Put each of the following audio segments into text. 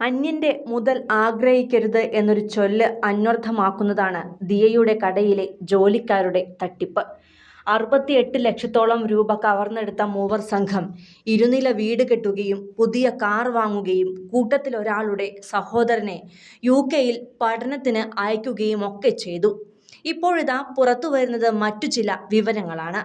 അന്യന്റെ മുതൽ ആഗ്രഹിക്കരുത് എന്നൊരു ചൊല്ല് അന്വർത്ഥമാക്കുന്നതാണ് ദിയയുടെ കടയിലെ ജോലിക്കാരുടെ തട്ടിപ്പ്. അറുപത്തിയെട്ട് ലക്ഷത്തോളം രൂപ കവർന്നെടുത്ത മൂവർ സംഘം ഇരുനില വീട് കെട്ടുകയും പുതിയ കാർ വാങ്ങുകയും കൂട്ടത്തിൽ ഒരാളുടെ സഹോദരനെ യു കെയിൽ പഠനത്തിന് അയക്കുകയും ഒക്കെ ചെയ്തു. ഇപ്പോഴിതാ പുറത്തു വരുന്നത് മറ്റു ചില വിവരങ്ങളാണ്.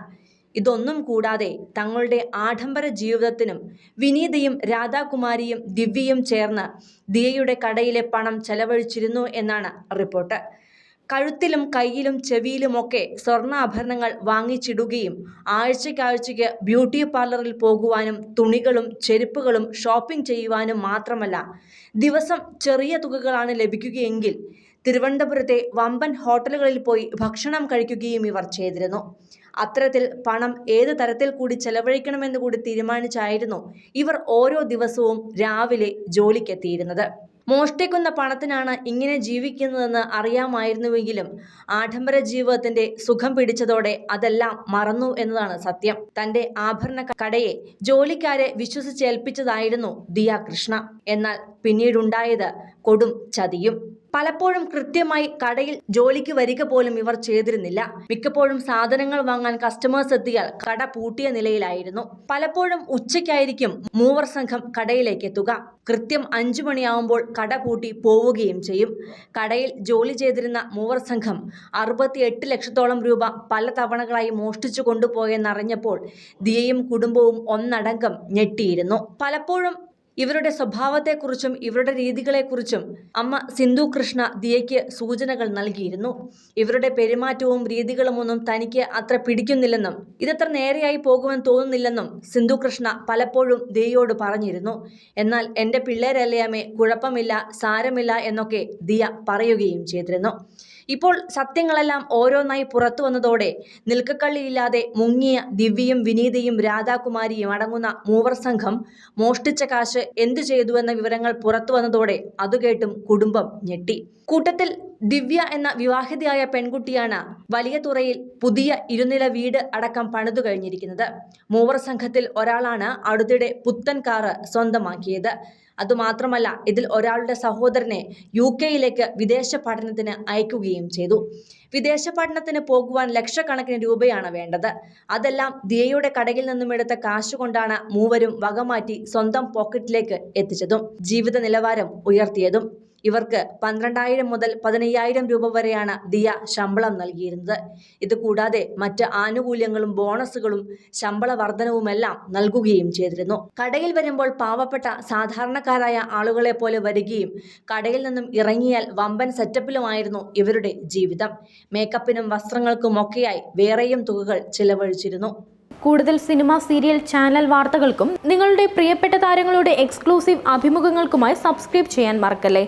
ഇതൊന്നും കൂടാതെ തങ്ങളുടെ ആഡംബര ജീവിതത്തിനും വിനീതയും രാധാകുമാരിയും ദിവ്യയും ചേർന്ന് ദിയയുടെ കടയിലെ പണം ചെലവഴിച്ചിരുന്നു എന്നാണ് റിപ്പോർട്ട്. കഴുത്തിലും കയ്യിലും ചെവിയിലുമൊക്കെ സ്വർണാഭരണങ്ങൾ വാങ്ങിച്ചിടുകയും ആഴ്ചയ്ക്കാഴ്ചയ്ക്ക് ബ്യൂട്ടി പാർലറിൽ പോകുവാനും തുണികളും ചെരുപ്പുകളും ഷോപ്പിംഗ് ചെയ്യുവാനും മാത്രമല്ല ദിവസം ചെറിയ തുകകളാണ് ലഭിക്കുകയെങ്കിൽ തിരുവനന്തപുരത്തെ വമ്പൻ ഹോട്ടലുകളിൽ പോയി ഭക്ഷണം കഴിക്കുകയും ഇവർ ചെയ്തിരുന്നു. അത്തരത്തിൽ പണം ഏത് തരത്തിൽ കൂടി ചെലവഴിക്കണമെന്ന് കൂടി തീരുമാനിച്ചായിരുന്നു ഇവർ ഓരോ ദിവസവും രാവിലെ ജോലിക്കെത്തിയിരുന്നത്. മോഷ്ടിക്കുന്ന പണത്തിനാണ് ഇങ്ങനെ ജീവിക്കുന്നതെന്ന് അറിയാമായിരുന്നുവെങ്കിലും ആഡംബര ജീവിതത്തിന്റെ സുഖം പിടിച്ചതോടെ അതെല്ലാം മറന്നു എന്നതാണ് സത്യം. തന്റെ ആഭരണ കടയെ ജോലിക്കാരെ വിശ്വസിച്ചേൽപ്പിച്ചതായിരുന്നു ദിയ കൃഷ്ണ എന്നാൽ പിന്നീടുണ്ടായത് കൊടും ചതിയും. പലപ്പോഴും കൃത്യമായി കടയിൽ ജോലിക്ക് വരിക പോലും ഇവർ ചെയ്തിരുന്നില്ല. മിക്കപ്പോഴും സാധനങ്ങൾ വാങ്ങാൻ കസ്റ്റമേഴ്സ് എത്തിയാൽ കട പൂട്ടിയ നിലയിലായിരുന്നു. പലപ്പോഴും ഉച്ചയ്ക്കായിരിക്കും മൂവർ സംഘം കടയിലേക്ക് എത്തുക. കൃത്യം അഞ്ചു മണിയാവുമ്പോൾ കട പൂട്ടി പോവുകയും ചെയ്യും. കടയിൽ ജോലി ചെയ്തിരുന്ന മൂവർ സംഘം അറുപത്തിയെട്ട് ലക്ഷത്തോളം രൂപ പല തവണകളായി മോഷ്ടിച്ചു കൊണ്ടുപോയെന്നറിഞ്ഞപ്പോൾ ദിയയും കുടുംബവും ഒന്നടങ്കം ഞെട്ടിയിരുന്നു. പലപ്പോഴും ഇവരുടെ സ്വഭാവത്തെക്കുറിച്ചും ഇവരുടെ രീതികളെക്കുറിച്ചും അമ്മ സിന്ധു കൃഷ്ണ ദിയയ്ക്ക് സൂചനകൾ നൽകിയിരുന്നു. ഇവരുടെ പെരുമാറ്റവും രീതികളും ഒന്നും തനിക്ക് അത്ര പിടിക്കുന്നില്ലെന്നും ഇതത്ര നേരെയായി പോകുമെന്ന് തോന്നുന്നില്ലെന്നും സിന്ധു കൃഷ്ണ പലപ്പോഴും ദിയയോട് പറഞ്ഞിരുന്നു. എന്നാൽ എന്റെ പിള്ളേരല്ലേ അമ്മേ കുഴപ്പമില്ല സാരമില്ല എന്നൊക്കെ ദിയ പറയുകയും ചെയ്തിരുന്നു. ഇപ്പോൾ സത്യങ്ങളെല്ലാം ഓരോന്നായി പുറത്തു വന്നതോടെ നിൽക്കക്കള്ളിയില്ലാതെ മുങ്ങിയ ദിവ്യയും വിനീതയും രാധാകുമാരിയും അടങ്ങുന്ന മൂവർ സംഘം മോഷ്ടിച്ച കാശ് എന്തു ചെയ്തുവെന്ന വിവരങ്ങൾ പുറത്തു വന്നതോടെ അതുകേട്ടും കുടുംബം ഞെട്ടി. കൂട്ടത്തിൽ ദിവ്യ എന്ന വിവാഹിതയായ പെൺകുട്ടിയാണ് വലിയ തുറയിൽ പുതിയ ഇരുനില വീട് അടക്കം പണിതു കഴിഞ്ഞിരിക്കുന്നത്. മൂവർ സംഘത്തിൽ ഒരാളാണ് അടുത്തിടെ പുത്തൻ കാറ് സ്വന്തമാക്കിയത്. അതുമാത്രമല്ല ഇതിൽ ഒരാളുടെ സഹോദരനെ യു കെയിലേക്ക് വിദേശ പഠനത്തിന് അയക്കുകയും ചെയ്തു. വിദേശ പഠനത്തിന് പോകുവാൻ ലക്ഷക്കണക്കിന് രൂപയാണ് വേണ്ടത്. അതെല്ലാം ദിയയുടെ കടയിൽ നിന്നും എടുത്ത കാശുകൊണ്ടാണ് മൂവരും വകമാറ്റി സ്വന്തം പോക്കറ്റിലേക്ക് എത്തിച്ചതും ജീവിത നിലവാരം ഉയർത്തിയതും. ഇവർക്ക് പന്ത്രണ്ടായിരം മുതൽ പതിനയ്യായിരം രൂപ വരെയാണ് ദിയ ശമ്പളം നൽകിയിരുന്നത്. ഇത് കൂടാതെ മറ്റ് ആനുകൂല്യങ്ങളും ബോണസുകളും ശമ്പള വർധനവുമെല്ലാം നൽകുകയും ചെയ്തിരുന്നു. കടയിൽ വരുമ്പോൾ പാവപ്പെട്ട സാധാരണക്കാരായ ആളുകളെ പോലെ വരികയും കടയിൽ നിന്നും ഇറങ്ങിയാൽ വമ്പൻ സെറ്റപ്പിലുമായിരുന്നു ഇവരുടെ ജീവിതം. മേക്കപ്പിനും വസ്ത്രങ്ങൾക്കുമൊക്കെയായി വേറെയും തുകകൾ ചിലവഴിച്ചിരുന്നു. കൂടുതൽ സിനിമ സീരിയൽ ചാനൽ വാർത്തകൾക്കും നിങ്ങളുടെ പ്രിയപ്പെട്ട താരങ്ങളുടെ എക്സ്ക്ലൂസീവ് അഭിമുഖങ്ങൾക്കുമായി സബ്സ്ക്രൈബ് ചെയ്യാൻ മറക്കല്ലേ?